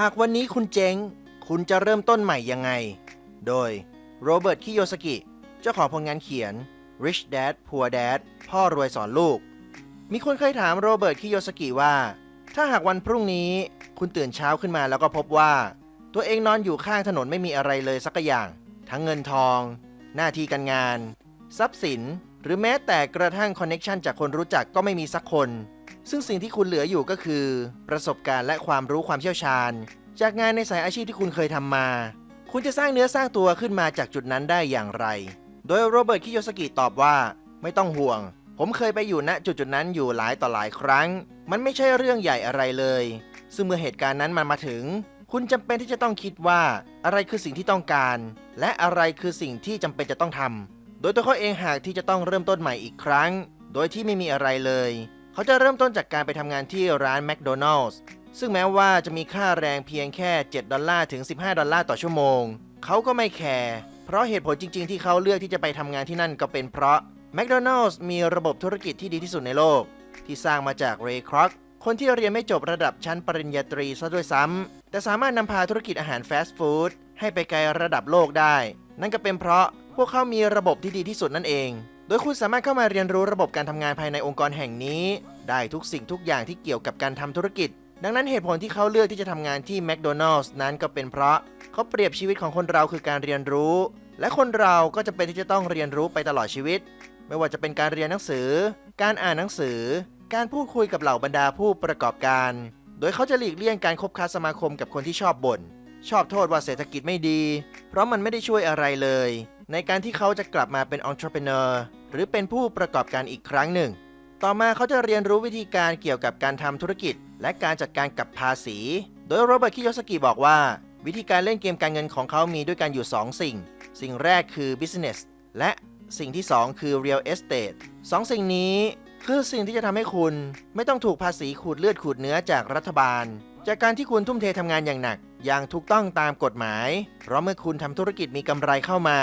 หากวันนี้คุณเจ๊ง คุณจะเริ่มต้นใหม่ยังไง โดยโรเบิร์ต คิโยสกิ เจ้าของผลงานเขียน Rich Dad Poor Dad พ่อรวยสอนลูก มีคนเคยถามโรเบิร์ต คิโยสกิว่า ถ้าหากวันพรุ่งนี้คุณตื่นเช้าขึ้นมาแล้วก็พบว่า ตัวเองนอนอยู่ข้างถนนไม่มีอะไรเลยสักอย่าง ทั้งเงินทอง หน้าที่การงาน ทรัพย์สิน หรือแม้แต่กระทั่งคอนเน็ชันจากคนรู้จักก็ไม่มีสักคน ซึ่งสิ่งที่คุณเหลืออยู่ก็คือ ประสบการณ์และความรู้ความเชี่ยวชาญ จากงานในสายอาชีพที่คุณเคยทำมา คุณจะสร้างเนื้อสร้างตัวขึ้นมาจากจุดนั้นได้อย่างไร โดยโรเบิร์ตคิโยสกิตอบว่า ไม่ต้องห่วง ผมเคยไปอยู่ณจุดจุดนั้นอยู่หลายต่อหลายครั้ง มันไม่ใช่เรื่องใหญ่อะไรเลย ซึ่งเมื่อเหตุการณ์นั้นมันมาถึง คุณจำเป็นที่จะต้องคิดว่า อะไรคือสิ่งที่ต้องการ และอะไรคือสิ่งที่จำเป็นจะต้องทำโดยตัวเขาเองหากที่จะต้องเริ่มต้นใหม่อีกครั้ง โดยที่ไม่มีอะไรเลย เขาจะเริ่มต้นจากการไปทำงานที่ร้านแมคโดนัลส์ซึ่งแม้ว่าจะมีค่าแรงเพียงแค่ 7 ดอลลาร์ถึง 15 ดอลลาร์ต่อชั่วโมง เขาก็ไม่แคร์ เพราะเหตุผลจริง ๆ ที่เขาเลือกที่จะไปทำงานที่นั่นก็เป็นเพราะแมคโดนัลส์มีระบบธุรกิจที่ดีที่สุดในโลก ที่สร้างมาจากเรย์คร็อกคนที่เรียนไม่จบระดับชั้นปริญญาตรีซะด้วยซ้ำ แต่สามารถนำพาธุรกิจอาหารฟาสต์ฟู้ดให้ไปไกลระดับโลกได้ นั่นก็เป็นเพราะพวกเขามีระบบที่ดีที่สุดนั่นเอง โดยคุณสามารถเข้ามาเรียนรู้ระบบการทำงานภายในองค์กรแห่งนี้ ได้ทุกสิ่งทุกอย่างที่เกี่ยวกับการทำธุรกิจ ดังนั้นเหตุผลที่เขาเลือกที่จะทำงานที่แมคโดนัล s ์นั้นก็เป็นเพราะเขาเปรียบชีวิตของคนเราคือการเรียนรู้ และคนเราก็จะเป็นที่จะต้องเรียนรู้ไปตลอดชีวิต ไม่ว่าจะเป็นการเรียนหนังสือ การอ่านหนังสือ การพูดคุยกับเหล่าบรรดาผู้ประกอบการ โดยเขาจะหลีกเลี่ยงการคบค้าสมาคมกับคนที่ชอบบ่นชอบโทษว่าเศรษฐกิจไม่ดี เพราะมันไม่ได้ช่วยอะไรเลย ในการที่เขาจะกลับมาเป็น entrepreneur หรือเป็นผู้ประกอบการอีกครั้งหนึ่ง ต่อมาเขาจะเรียนรู้วิธีการเกี่ยวกับการทำธุรกิจ และการจัดการกับภาษี โดยโรเบิร์ตคิโยสกิบอกว่า วิธีการเล่นเกมการเงินของเขามีด้วยกันอยู่ 2 สิ่ง สิ่งแรกคือ business และสิ่งที่ 2 คือ real estate สองสิ่งนี้คือสิ่งที่จะทำให้คุณไม่ต้องถูกภาษีขูดเลือดขูดเนื้อจากรัฐบาล จากการที่คุณทุ่มเททำงานอย่างหนัก อย่างถูกต้องตามกฎหมาย เพราะเมื่อคุณทำธุรกิจมีกำไรเข้ามา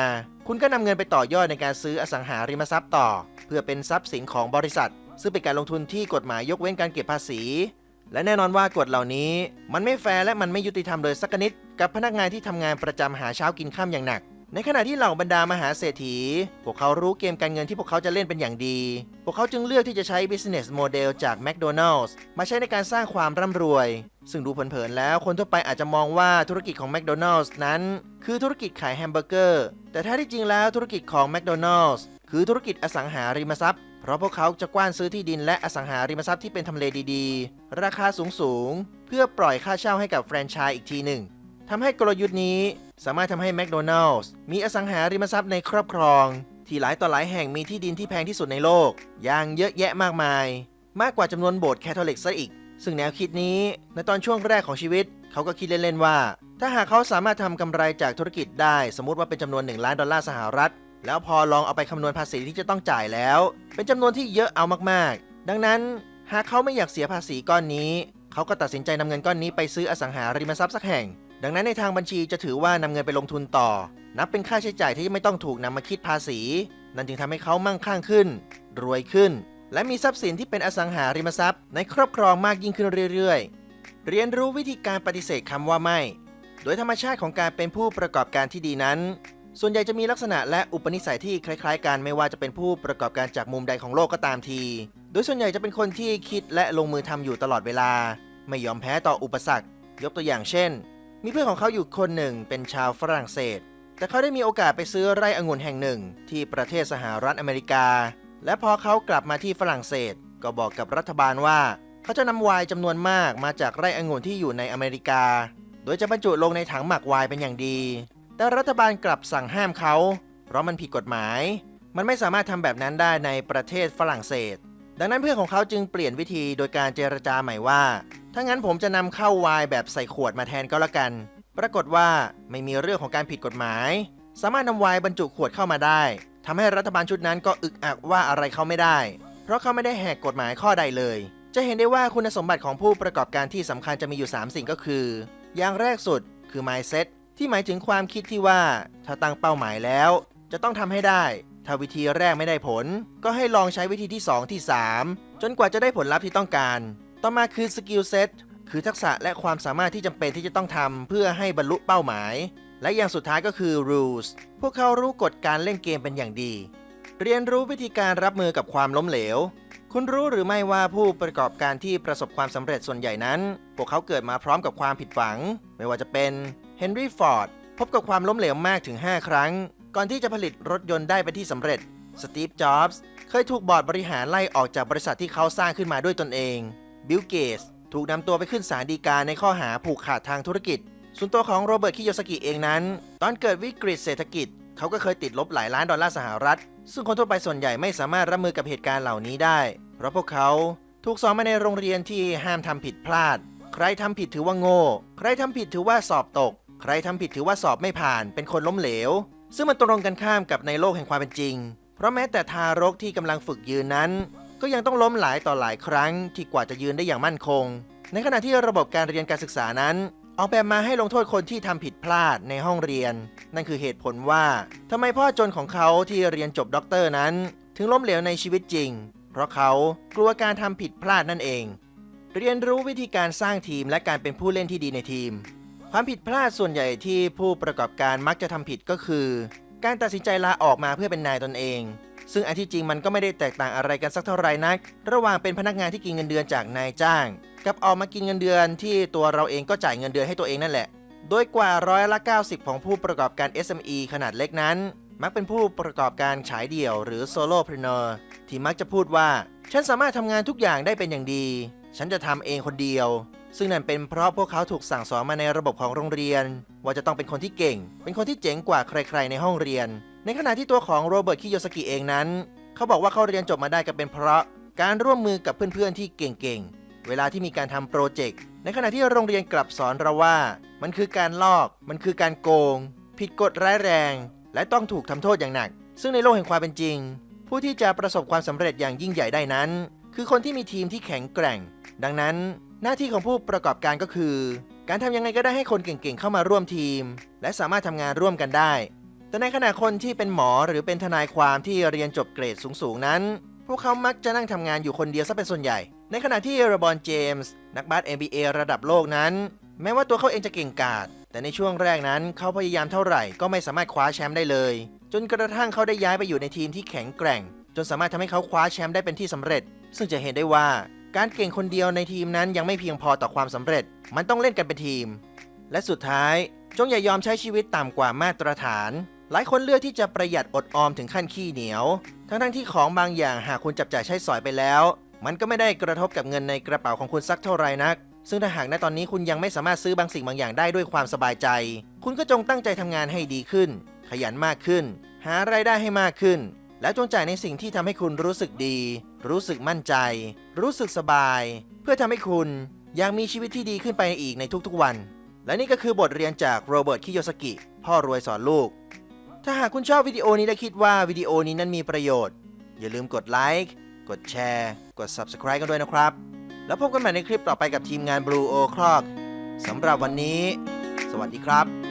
คุณก็นำเงินไปต่อยอดในการซื้ออสังหาริมทรัพย์ต่อ เพื่อเป็นทรัพย์สินของบริษัท ซึ่งเป็นการลงทุนที่กฎหมายยกเว้นการเก็บภาษี และแน่นอนว่ากฎเหล่านี้ มันไม่แฟร์และมันไม่ยุติธรรมเลยสักนิด กับพนักงานที่ทำงานประจำหาเช้ากินข้ามอย่างหนัก ในขณะที่เหล่าบรรดามหาเศรษฐี พวกเขารู้เกมการเงินที่พวกเขาจะเล่นเป็นอย่างดี พวกเขาจึงเลือกที่จะใช้ business model จาก McDonald's มาใช้ในการสร้างความร่ำรวย ซึ่งดูเผินๆแล้วคนทั่วไปอาจจะมองว่าธุรกิจของ McDonald's นั้น คือธุรกิจขายแฮมเบอร์เกอร์ แต่แท้ที่จริงแล้วธุรกิจของ McDonald's คือธุรกิจอสังหาริมทรัพย์ เพราะพวกเขาจะกว้านซื้อที่ดินและอสังหาริมทรัพย์ที่เป็นทำเลดีๆ ราคาสูงๆ เพื่อปล่อยค่าเช่าให้กับแฟรนไชส์อีกทีหนึ่งทำให้กลยุทธ์นี้ สามารถทำให้แมคโดนัล s มีอสังหาริมทรัพย์ในครอบครอง ที่หลายต่อหลายแห่งมีที่ดินที่แพงที่สุดในโลก อย่างเยอะแยะมากมาย มากกว่าจำนวนโบสถ์แคทอลิกซะอีก ซึ่งแนวคิดนี้ในตอนช่วงแรกของชีวิต เขาก็คิดเล่นๆว่า ถ้าหากเขาสามารถทำกำไรจากธุรกิจได้ สมมติว่าเป็นจำนวน 1 ล้านดอลลาร์สหรัฐ แล้วพอลองเอาไปคำนวณภาษีที่จะต้องจ่ายแล้ว เป็นจำนวนที่เยอะเอามากๆ ดังนั้นหากเขาไม่อยากเสียภาษีก้อนนี้ เขาก็ตัดสินใจนำเงินก้อนนี้ไปซื้ออสังหาริมทรัพย์สักแห่ง ดังนั้นในทางบัญชีจะถือว่านำเงินไปลงทุนต่อ นับเป็นค่าใช้จ่ายที่ไม่ต้องถูกนำมาคิดภาษี นั่นจึงทำให้เขามั่งคั่งขึ้น รวยขึ้น และมีทรัพย์สินที่เป็นอสังหาริมทรัพย์ ในครอบครองมากยิ่งขึ้นเรื่อยๆ เรียนรู้วิธีการปฏิเสธคำว่าไม่ โดยธรรมชาติของการเป็นผู้ประกอบการที่ดีนั้น ส่วนใหญ่จะมีลักษณะและอุปนิสัยที่คล้าย ๆ กันไม่ว่าจะเป็นผู้ประกอบการจากมุมใดของโลกก็ตามที โดยส่วนใหญ่จะเป็นคนที่คิดและลงมือทำอยู่ตลอดเวลา ไม่ยอมแพ้ต่ออุปสรรค ยกตัวอย่างเช่น มีเพื่อนของเขาอยู่คนหนึ่งเป็นชาวฝรั่งเศส แต่เขาได้มีโอกาสไปซื้อไร่องุ่นแห่งหนึ่ง ที่ประเทศสหรัฐอเมริกา และพอเขากลับมาที่ฝรั่งเศส ก็บอกกับรัฐบาลว่า เขาจะนำไวน์จำนวนมากมาจากไร่องุ่นที่อยู่ในอเมริกา โดยจะบรรจุลงในถังหมักไวน์เป็นอย่างดี แต่รัฐบาลกลับสั่งห้ามเขา เพราะมันผิดกฎหมาย มันไม่สามารถทำแบบนั้นได้ในประเทศฝรั่งเศส ดังนั้นเพื่อนของเขาจึงเปลี่ยนวิธีโดยการเจรจาใหม่ว่า ถ้างั้นผมจะนำเข้าไวน์แบบใส่ขวดมาแทนก็แล้วกัน ปรากฏว่าไม่มีเรื่องของการผิดกฎหมาย สามารถนำไวน์บรรจุขวดเข้ามาได้ทำให้รัฐบาลชุดนั้นก็อึกอักว่าอะไรเขาไม่ได้ เพราะเขาไม่ได้แหกกฎหมายข้อใดเลย จะเห็นได้ว่าคุณสมบัติของผู้ประกอบการที่สำคัญจะมีอยู่ 3 สิ่งก็คือ อย่างแรกสุดคือ mindset ที่หมายถึงความคิดที่ว่า ถ้าตั้งเป้าหมายแล้ว จะต้องทำให้ได้ ถ้าวิธีแรกไม่ได้ผล ก็ให้ลองใช้วิธีที่ 2 ที่ 3 จนกว่าจะได้ผลลัพธ์ที่ต้องการ ต่อมาคือ skill set คคือทักษะและความสามารถที่จำเป็นที่จะต้องทำเพื่อให้บรรลุเป้าหมาย และอย่างสุดท้ายก็คือ rules พวกเขารู้กฎการเล่นเกมเป็นอย่างดี เรียนรู้วิธีการรับมือกับความล้มเหลว คุณรู้หรือไม่ว่าผู้ประกอบการที่ประสบความสำเร็จส่วนใหญ่นั้น พวกเขาเกิดมาพร้อมกับความผิดหวัง ไม่ว่าจะเป็นเฮนรี่ฟอร์ดพบกับความล้มเหลวมากถึง 5 ครั้ง ก่อนที่จะผลิตรถยนต์ได้เป็นที่สำเร็จ สตีฟ จ็อบส์ เคยถูกบอร์ดบริหารไล่ออกจากบริษัทที่เขาสร้างขึ้นมาด้วยตนเอง บิล เกตส์ถูกนำตัวไปขึ้นศาลฎีกาในข้อหาผูกขาดทางธุรกิจ ส่วนตัวของโรเบิร์ต คิโยสกิเองนั้น ตอนเกิดวิกฤตเศรษฐกิจ เขาก็เคยติดลบหลายล้านดอลลาร์สหรัฐ ซึ่งคนทั่วไปส่วนใหญ่ไม่สามารถรับมือกับเหตุการณ์เหล่านี้ได้ เพราะพวกเขาถูกสอนมาในโรงเรียนที่ห้ามทำผิดพลาด ใครทำผิดถือว่าโง่ ใครทำผิดถือว่าสอบตก ใครทำผิดถือว่าสอบไม่ผ่าน เป็นคนล้มเหลว ซึ่งมันตรงกันข้ามกับในโลกแห่งความเป็นจริง เพราะแม้แต่ทารกที่กำลังฝึกยืนนั้น ก็ยังต้องล้มหลายต่อหลายครั้งที่กว่าจะยืนได้อย่างมั่นคง ในขณะที่ระบบการเรียนการศึกษานั้น ออกแบบมาให้ลงโทษคนที่ทำผิดพลาดในห้องเรียน นั่นคือเหตุผลว่าทำไมพ่อจนของเขาที่เรียนจบด็อกเตอร์นั้น ถึงล้มเหลวในชีวิตจริง เพราะเขากลัวการทำผิดพลาดนั่นเอง เรียนรู้วิธีการสร้างทีมและการเป็นผู้เล่นที่ดีในทีม ความผิดพลาดส่วนใหญ่ที่ผู้ประกอบการมักจะทำผิดก็คือ การตัดสินใจลาออกมาเพื่อเป็นนายตนเอง ซึ่งอันที่จริงมันก็ไม่ได้แตกต่างอะไรกันสักเท่าไหร่นัก ระหว่างเป็นพนักงานที่กินเงินเดือนจากนายจ้าง กับออกมากินเงินเดือนที่ตัวเราเองก็จ่ายเงินเดือนให้ตัวเองนั่นแหละ โดยกว่าร้อยละ 90 ของผู้ประกอบการ SME ขนาดเล็กนั้น มักเป็นผู้ประกอบการฉายเดี่ยวหรือโซโล่พรีเนอร์ที่มักจะพูดว่า ฉันสามารถทำงานทุกอย่างได้เป็นอย่างดี ฉันจะทำเองคนเดียว ซึ่งนั่นเป็นเพราะพวกเขาถูกสั่งสอนมาในระบบของโรงเรียน ว่าจะต้องเป็นคนที่เก่ง เป็นคนที่เจ๋งกว่าใคร ๆ ในห้องเรียน ในขณะที่ตัวของโรเบิร์ตคิโยสกิเองนั้น เขาบอกว่าเขาเรียนจบมาได้ก็เป็นเพราะการร่วมมือกับเพื่อนๆที่เก่งๆ เวลาที่มีการทำโปรเจกต์ ในขณะที่โรงเรียนกลับสอนเราว่า มันคือการลอก มันคือการโกง ผิดกฎร้ายแรง และต้องถูกทำโทษอย่างหนัก ซึ่งในโลกแห่งความเป็นจริง ผู้ที่จะประสบความสำเร็จอย่างยิ่งใหญ่ได้นั้น คือคนที่มีทีมที่แข็งแกร่ง ดังนั้น หน้าที่ของผู้ประกอบการก็คือ การทำยังไงก็ได้ให้คนเก่งๆ เข้ามาร่วมทีม และสามารถทำงานร่วมกันได้ แต่ในขณะคนที่เป็นหมอหรือเป็นทนายความที่เรียนจบเกรดสูงๆนั้น พวกเขามักจะนั่งทำงานอยู่คนเดียวซะเป็นส่วนใหญ่ ในขณะที่เรบอนเจมส์นักบาส NBA ระดับโลกนั้น แม้ว่าตัวเขาเองจะเก่งกาจแต่ในช่วงแรกนั้นเขาพยายามเท่าไหร่ก็ไม่สามารถคว้าแชมป์ได้เลย จนกระทั่งเขาได้ย้ายไปอยู่ในทีมที่แข็งแกร่ง จนสามารถทำให้เขาคว้าแชมป์ได้เป็นที่สำเร็จ ซึ่งจะเห็นได้ว่า การเก่งคนเดียวในทีมนั้นยังไม่เพียงพอต่อความสำเร็จ มันต้องเล่นกันเป็นทีม และสุดท้ายจงอย่ายอมใช้ชีวิตต่ำกว่ามาตรฐาน หลายคนเลือกที่จะประหยัดอดออมถึงขั้นขี้เหนียว ทั้งๆที่ของบางอย่างหากคุณจับจ่ายใช้สอยไปแล้ว มันก็ไม่ได้กระทบกับเงินในกระเป๋าของคุณสักเท่าไหร่นัก ซึ่งถ้าหากณตอนนี้คุณยังไม่สามารถซื้อบางสิ่งบางอย่างได้ด้วยความสบายใจ คุณก็จงตั้งใจทำงานให้ดีขึ้น ขยันมากขึ้น หาไรายได้ให้มากขึ้น และจงจ่ายในสิ่งที่ทำให้คุณรู้สึกดี รู้สึกมั่นใจ รู้สึกสบาย เพื่อทำให้คุณยากมีชีวิตที่ดีขึ้นไปอีกในทุกๆวัน และนี่ก็คือบทเรียนจากโรเบิร์ต คิโยสกิ พ่อรวยสอนลูก ถ้าหากคุณชอบวิดีโอนี้และคิดว่าวิดีโอนี้นั้นมีประโยชน์ อย่าลืมกดไลค์ กดแชร์ กด Subscribe กันด้วยนะครับ แล้วพบกันใหม่ในคลิปต่อไปกับทีมงาน Blue O Clock สำหรับวันนี้ สวัสดีครับ